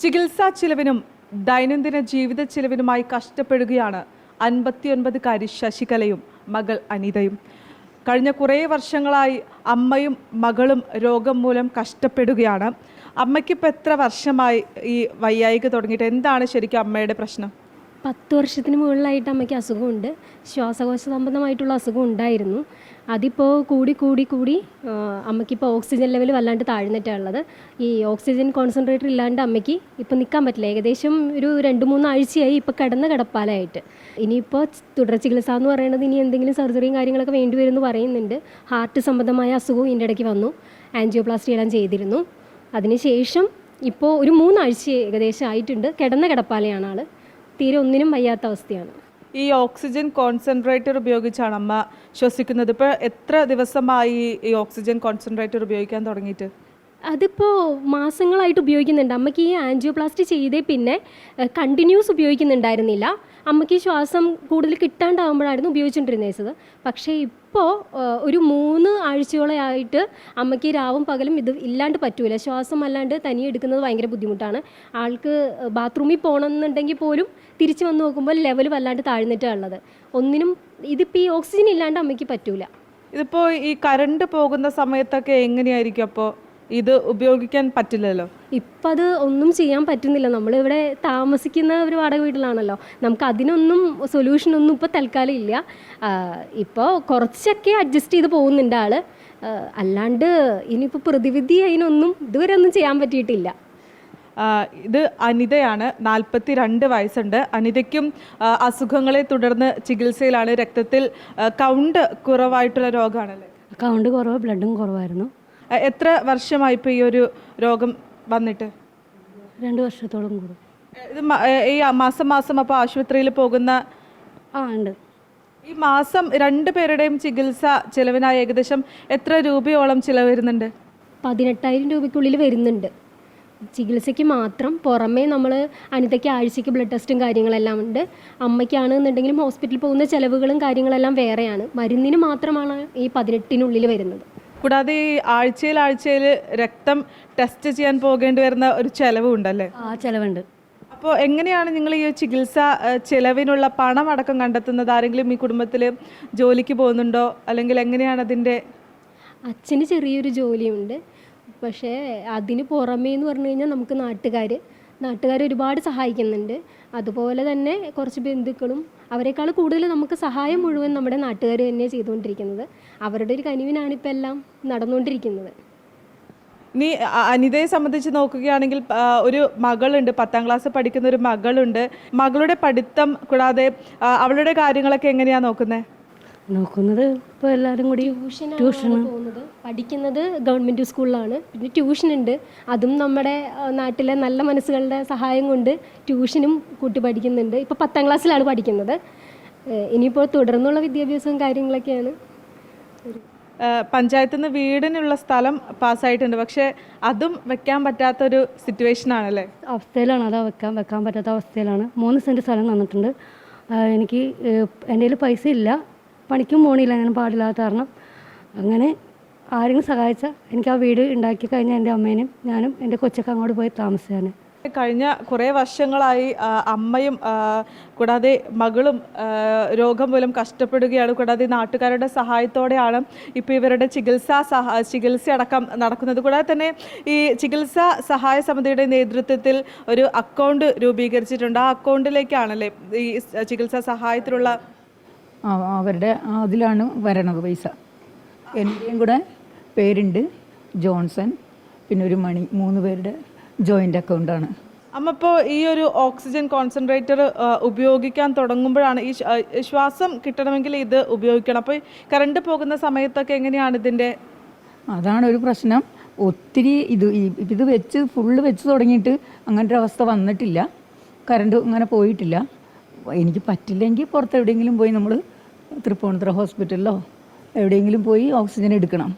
ചികിത്സാ ചിലവിനും ദൈനംദിന ജീവിത ചിലവിനുമായി കഷ്ടപ്പെടുകയാണ് അൻപത്തിയൊൻപതുകാരി ശശികലയും മകൾ അനിതയും. കഴിഞ്ഞ കുറേ വർഷങ്ങളായി അമ്മയും മകളും രോഗം മൂലം കഷ്ടപ്പെടുകയാണ്. അമ്മയ്ക്കിപ്പോൾ എത്ര വർഷമായി ഈ വയ്യായിക തുടങ്ങിയിട്ട്? എന്താണ് ശരിക്കും അമ്മയുടെ പ്രശ്നം? പത്ത് വർഷത്തിന് മുകളിലായിട്ട് അമ്മയ്ക്ക് അസുഖമുണ്ട്. ശ്വാസകോശ സംബന്ധമായിട്ടുള്ള അസുഖം ഉണ്ടായിരുന്നു. അതിപ്പോൾ കൂടി കൂടി കൂടി അമ്മയ്ക്കിപ്പോൾ ഓക്സിജൻ ലെവൽ വല്ലാണ്ട് താഴ്ന്നിട്ടുള്ളത് ഈ ഓക്സിജൻ കോൺസെൻട്രേറ്റർ ഇല്ലാണ്ട് അമ്മയ്ക്ക് ഇപ്പോൾ നിൽക്കാൻ പറ്റില്ല. ഏകദേശം ഒരു രണ്ട് മൂന്ന് ആഴ്ചയായി ഇപ്പോൾ കിടന്ന് കിടപ്പാലായിട്ട്. ഇനിയിപ്പോൾ തുടർ ചികിത്സ എന്ന് പറയുന്നത് ഇനി എന്തെങ്കിലും സർജറിയും കാര്യങ്ങളൊക്കെ വേണ്ടി വരുമെന്ന് പറയുന്നുണ്ട്. ഹാർട്ട് സംബന്ധമായ അസുഖവും ഇതിന്റെ ഇടയ്ക്ക് വന്നു. ആൻജിയോപ്ലാസ്റ്റി എല്ലാം ചെയ്തിരുന്നു. അതിനുശേഷം ഇപ്പോൾ ഒരു മൂന്നാഴ്ച ഏകദേശം ആയിട്ടുണ്ട്. കിടന്ന കിടപ്പാലയാണ് ആൾ തീരെ ഒന്നിനും വയ്യാത്ത അവസ്ഥയാണ്. ഈ ഓക്സിജൻ കോൺസെൻട്രേറ്റർ ഉപയോഗിച്ചാണ് അമ്മ ശ്വസിക്കുന്നത്. ഇപ്പോൾ എത്ര ദിവസമായി ഈ ഓക്സിജൻ കോൺസെൻട്രേറ്റർ ഉപയോഗിക്കാൻ തുടങ്ങിയിട്ട്? അതിപ്പോൾ മാസങ്ങളായിട്ട് ഉപയോഗിക്കുന്നുണ്ട്. അമ്മയ്ക്ക് ഈ ആൻജിയോപ്ലാസ്റ്റി ചെയ്തേ പിന്നെ കണ്ടിന്യൂസ് ഉപയോഗിക്കുന്നുണ്ടായിരുന്നില്ല. അമ്മയ്ക്ക് ശ്വാസം കൂടുതൽ കിട്ടാണ്ടാവുമ്പോഴായിരുന്നു ഉപയോഗിച്ചുകൊണ്ടിരുന്നത് പക്ഷേ ഇപ്പോൾ ഒരു മൂന്ന് ആഴ്ചയോളമായിട്ട് അമ്മയ്ക്ക് രാവും പകലും ഇത് ഇല്ലാണ്ട് പറ്റൂല. ശ്വാസം അല്ലാണ്ട് തനിയെ എടുക്കുന്നത് ഭയങ്കര ബുദ്ധിമുട്ടാണ്. ആൾക്ക് ബാത്റൂമിൽ പോകണമെന്നുണ്ടെങ്കിൽ പോലും തിരിച്ചു വന്ന് നോക്കുമ്പോൾ ലെവൽ വല്ലാണ്ട് താഴ്ന്നിട്ടാണ് ഉള്ളത്. ഒന്നിനും ഇതിപ്പോൾ ഈ ഓക്സിജൻ ഇല്ലാണ്ട് അമ്മയ്ക്ക് പറ്റൂല. ഇതിപ്പോൾ ഈ കറണ്ട് പോകുന്ന സമയത്തൊക്കെ എങ്ങനെയായിരിക്കും അപ്പോൾ ഇത് ഉപയോഗിക്കാൻ പറ്റില്ലല്ലോ? ഇപ്പം അത് ഒന്നും ചെയ്യാൻ പറ്റുന്നില്ല. നമ്മളിവിടെ താമസിക്കുന്ന ഒരു വാടക വീട്ടിലാണല്ലോ. നമുക്ക് അതിനൊന്നും സൊല്യൂഷൻ ഒന്നും ഇപ്പോൾ തൽക്കാലം ഇല്ല. ഇപ്പോൾ കുറച്ചൊക്കെ അഡ്ജസ്റ്റ് ചെയ്ത് പോകുന്നുണ്ട് ആൾ. അല്ലാണ്ട് ഇനിയിപ്പോൾ പ്രതിവിധി അതിനൊന്നും ഇതുവരെ ഒന്നും ചെയ്യാൻ പറ്റിയിട്ടില്ല. ഇത് അനിതയാണ്. നാൽപ്പത്തി രണ്ട് വയസ്സുണ്ട്. അനിതയ്ക്കും അസുഖങ്ങളെ തുടർന്ന് ചികിത്സയിലാണ് രക്തത്തിൽ കൗണ്ട് കുറവായിട്ടുള്ള രോഗമാണല്ലേ കൗണ്ട് കുറവ് ബ്ലഡും കുറവായിരുന്നു. എത്ര വർഷമായി ഇപ്പോൾ ഈ ഒരു രോഗം വന്നിട്ട്? രണ്ട് വർഷത്തോളം കൂടും. ഇത് മ- ഈ മാസം മാസം അപ്പോൾ ആശുപത്രിയിൽ പോകുന്ന ആ ഉണ്ട്. ഈ മാസം രണ്ട് പേരുടെയും ചികിത്സ ചെലവിനായി ഏകദേശം എത്ര രൂപയോളം ചിലവ് വരുന്നുണ്ട് പതിനെട്ടായിരം രൂപയ്ക്കുള്ളിൽ വരുന്നുണ്ട്. ചികിത്സയ്ക്ക് മാത്രം പുറമേ നമ്മൾ അനിതയ്ക്ക് ആഴ്ചയ്ക്ക് ബ്ലഡ് ടെസ്റ്റും കാര്യങ്ങളെല്ലാം ഉണ്ട്. അമ്മയ്ക്കാണെന്നുണ്ടെങ്കിലും ഹോസ്പിറ്റലിൽ പോകുന്ന ചിലവുകളും കാര്യങ്ങളെല്ലാം വേറെയാണ്. മരുന്നിന് മാത്രമാണ് ഈ പതിനെട്ടിനുള്ളിൽ വരുന്നത്. കൂടാതെ ഈ ആഴ്ചയിൽ ആഴ്ചയിൽ രക്തം ടെസ്റ്റ് ചെയ്യാൻ പോകേണ്ടി വരുന്ന ഒരു ചെലവുണ്ടല്ലേ? ആ ചെലവുണ്ട്. അപ്പോൾ എങ്ങനെയാണ് നിങ്ങൾ ഈ ചികിത്സ ഏഹ്, ചെലവിനുള്ള പണം അടക്കം കണ്ടെത്തുന്നത്? ആരെങ്കിലും ഈ കുടുംബത്തിൽ ജോലിക്ക് പോകുന്നുണ്ടോ? അല്ലെങ്കിൽ എങ്ങനെയാണ് അതിന്റെ അച്ഛന് ചെറിയൊരു ജോലിയുണ്ട്. പക്ഷേ അതിന് പുറമേ എന്ന് പറഞ്ഞു കഴിഞ്ഞാൽ നമുക്ക് നാട്ടുകാർ നാട്ടുകാർ ഒരുപാട് സഹായിക്കുന്നുണ്ട്. അതുപോലെ തന്നെ കുറച്ച് ബന്ധുക്കളും അവരെക്കാൾ കൂടുതൽ നമുക്ക് സഹായം മുഴുവൻ നമ്മുടെ നാട്ടുകാർ തന്നെ ചെയ്തുകൊണ്ടിരിക്കുന്നത്. അവരുടെ ഒരു കനിവിനാണ് ഇപ്പം എല്ലാം നടന്നുകൊണ്ടിരിക്കുന്നത്. നീ അനിതയെ സംബന്ധിച്ച് നോക്കുകയാണെങ്കിൽ ഒരു മകളുണ്ട് പത്താം ക്ലാസ് പഠിക്കുന്ന ഒരു മകളുണ്ട്. മകളുടെ പഠിത്തം കൂടാതെ അവളുടെ കാര്യങ്ങളൊക്കെ എങ്ങനെയാണ് നോക്കുന്നത് നോക്കുന്നത് ഇപ്പോൾ എല്ലാവരും കൂടി ട്യൂഷൻ പോകുന്നത്. പഠിക്കുന്നത് ഗവൺമെന്റ് സ്കൂളിലാണ്. പിന്നെ ട്യൂഷൻ ഉണ്ട് അതും നമ്മുടെ നാട്ടിലെ നല്ല മനസ്സുകളുടെ സഹായം കൊണ്ട് ട്യൂഷനും കൂട്ടി പഠിക്കുന്നുണ്ട്. ഇപ്പോൾ പത്താം ക്ലാസ്സിലാണ് പഠിക്കുന്നത്. ഇനിയിപ്പോൾ തുടർന്നുള്ള വിദ്യാഭ്യാസവും കാര്യങ്ങളൊക്കെയാണ്. പഞ്ചായത്തിൽ നിന്ന് വീടിനുള്ള സ്ഥലം പാസ്സായിട്ടുണ്ട്. പക്ഷേ അതും വെക്കാൻ പറ്റാത്തൊരു സിറ്റുവേഷൻ ആണല്ലേ അവസ്ഥയിലാണ്. അത് വെക്കാൻ വെക്കാൻ പറ്റാത്ത അവസ്ഥയിലാണ്. മൂന്ന് സെന്റ് സ്ഥലം തന്നിട്ടുണ്ട്. എനിക്ക് എന്റെ കയ്യിൽ പൈസ ഇല്ല പണിക്കും പോണില്ല അങ്ങനെ പാടില്ലാത്ത കാരണം. അങ്ങനെ ആരെങ്കിലും സഹായിച്ച എനിക്ക് ആ വീട് ഉണ്ടാക്കി കഴിഞ്ഞാൽ എന്റെ അമ്മേനും ഞാനും എന്റെ കൊച്ചൊക്കെ അങ്ങോട്ട് പോയി താമസിച്ചാണ്. കഴിഞ്ഞ കുറേ വർഷങ്ങളായി അമ്മയും കൂടാതെ മകളും രോഗം മൂലം കഷ്ടപ്പെടുകയാണ്. കൂടാതെ നാട്ടുകാരുടെ സഹായത്തോടെയാണ് ഇപ്പോൾ ഇവരുടെ ചികിത്സാ ചികിത്സ അടക്കം നടക്കുന്നത്. കൂടാതെ തന്നെ ഈ ചികിത്സാ സഹായ സമിതിയുടെ നേതൃത്വത്തിൽ ഒരു അക്കൗണ്ട് രൂപീകരിച്ചിട്ടുണ്ട്. ആ അക്കൗണ്ടിലേക്കാണല്ലേ ഈ ചികിത്സാ സഹായത്തിനുള്ള ആ, അവരുടെ അതിലാണ് വരണത് പൈസ. എന്റെയും കൂടെ പേരുണ്ട് ജോൺസൺ പിന്നെ ഒരു മണി മൂന്ന് പേരുടെ ജോയിന്റ് അക്കൗണ്ടാണ് അമ്മ ഇപ്പോൾ ഈ ഒരു ഓക്സിജൻ കോൺസെൻട്രേറ്റർ ഉപയോഗിക്കാൻ തുടങ്ങുമ്പോഴാണ് ഈ ശ്വാസം കിട്ടണമെങ്കിൽ ഇത് ഉപയോഗിക്കണം. അപ്പോൾ കറണ്ട് പോകുന്ന സമയത്തൊക്കെ എങ്ങനെയാണ് ഇതിന്റെ അതാണ് ഒരു പ്രശ്നം. ഒത്തിരി ഇത് ഇത് വെച്ച് ഫുള്ള് വെച്ച് തുടങ്ങിയിട്ട് അങ്ങനത്തെ ഒരു അവസ്ഥ വന്നിട്ടില്ല. കറണ്ട് അങ്ങനെ പോയിട്ടില്ല. എനിക്ക് പറ്റില്ലെങ്കിൽ പുറത്ത് എവിടെയെങ്കിലും പോയി നമ്മൾ തൃപ്പൂണിത്തുറ ഹോസ്പിറ്റലിലോ എവിടെയെങ്കിലും പോയി ഓക്സിജൻ എടുക്കണം.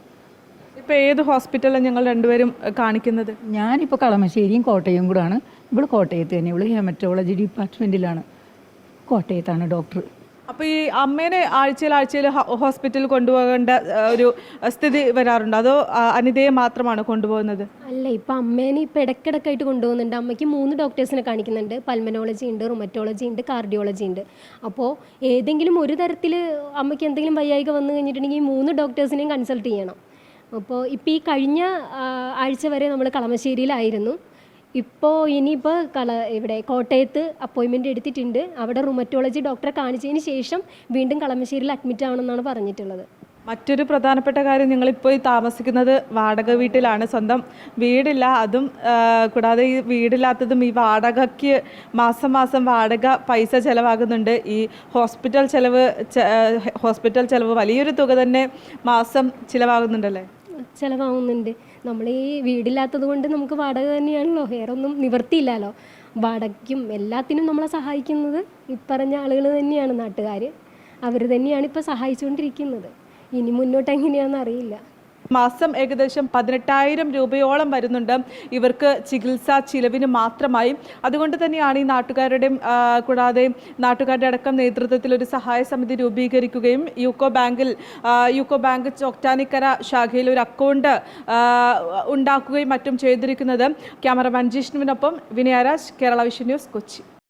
ഇപ്പോൾ ഏത് ഹോസ്പിറ്റലാണ് ഞങ്ങൾ രണ്ടുപേരും കാണിക്കുന്നത്? ഞാനിപ്പോൾ കളമശ്ശേരിയും കോട്ടയം കൂടാണ്. ഇവൾ കോട്ടയത്ത് തന്നെ ഇവൾ ഹെമറ്റോളജി ഡിപ്പാർട്ട്മെന്റിലാണ് കോട്ടയത്താണ് ഡോക്ടർ. അപ്പോൾ ഈ അമ്മേനെ ആഴ്ചയിൽ ആഴ്ചയിൽ ഹോസ്പിറ്റലിൽ കൊണ്ടുപോകേണ്ട ഒരു സ്ഥിതി വരാറുണ്ട്? അതോ അനിതയെ മാത്രമാണ് കൊണ്ടുപോകുന്നത്? അല്ല ഇപ്പം അമ്മേനെ ഇപ്പം ഇടക്കിടക്കായിട്ട് കൊണ്ടുപോകുന്നുണ്ട്. അമ്മയ്ക്ക് മൂന്ന് ഡോക്ടേഴ്സിനെ കാണിക്കുന്നുണ്ട്. പൽമനോളജി ഉണ്ട് റുമറ്റോളജി ഉണ്ട് കാർഡിയോളജി ഉണ്ട്. അപ്പോൾ ഏതെങ്കിലും ഒരു തരത്തിൽ അമ്മയ്ക്ക് എന്തെങ്കിലും വയ്യായിക വന്നു കഴിഞ്ഞിട്ടുണ്ടെങ്കിൽ മൂന്ന് ഡോക്ടേഴ്സിനെയും കൺസൾട്ട് ചെയ്യണം. അപ്പോൾ ഇപ്പോൾ ഈ കഴിഞ്ഞ ആഴ്ച വരെ നമ്മൾ കളമശ്ശേരിയിലായിരുന്നു. ഇപ്പോൾ ഇനിയിപ്പോൾ കള ഇവിടെ കോട്ടയത്ത് അപ്പോയിൻമെന്റ് എടുത്തിട്ടുണ്ട്. അവിടെ റുമറ്റോളജി ഡോക്ടറെ കാണിച്ചതിന് ശേഷം വീണ്ടും കളമശ്ശേരിയിൽ അഡ്മിറ്റ് ആവണമെന്നാണ് പറഞ്ഞിട്ടുള്ളത്. മറ്റൊരു പ്രധാനപ്പെട്ട കാര്യം ഞങ്ങളിപ്പോൾ ഈ താമസിക്കുന്നത് വാടക വീട്ടിലാണ്. സ്വന്തം വീടില്ല അതും കൂടാതെ ഈ വീടില്ലാത്തതും ഈ വാടകയ്ക്ക് മാസം മാസം വാടക പൈസ ചിലവാകുന്നുണ്ട്. ഈ ഹോസ്പിറ്റൽ ചിലവ് ഹോസ്പിറ്റൽ ചിലവ് വലിയൊരു തുക തന്നെ മാസം ചിലവാകുന്നുണ്ടല്ലേ? ചിലവാകുന്നുണ്ട്. നമ്മൾ ഈ വീടില്ലാത്തത് കൊണ്ട് നമുക്ക് വാടക തന്നെയാണല്ലോ. വേറെ ഒന്നും നിവർത്തിയില്ലല്ലോ വാടകയ്ക്കും എല്ലാത്തിനും നമ്മളെ സഹായിക്കുന്നത് ഇപ്പറഞ്ഞ ആളുകൾ തന്നെയാണ് നാട്ടുകാർ അവർ തന്നെയാണ് ഇപ്പോൾ സഹായിച്ചുകൊണ്ടിരിക്കുന്നത്. ഇനി മുന്നോട്ട് എങ്ങനെയാണെന്ന് അറിയില്ല. മാസം ഏകദേശം പതിനെട്ടായിരം രൂപയോളം വരുന്നുണ്ട്. ഇവർക്ക് ചികിത്സാ ചിലവിന് മാത്രമായി. അതുകൊണ്ട് തന്നെയാണ് ഈ നാട്ടുകാരുടെയും കൂടാതെ നാട്ടുകാരുടെ അടക്കം നേതൃത്വത്തിൽ ഒരു സഹായ സമിതി രൂപീകരിക്കുകയും യൂക്കോ ബാങ്കിൽ യൂക്കോ ബാങ്ക് ചോക്ടാനിക്കര ശാഖയിൽ ഒരു അക്കൗണ്ട് ഉണ്ടാക്കുകയും മറ്റും ചെയ്തിരിക്കുന്നത്. ക്യാമറമാൻ ജിഷ്ണുവിനൊപ്പം വിനയരാജ് കേരള വിഷൻ ന്യൂസ് കൊച്ചി.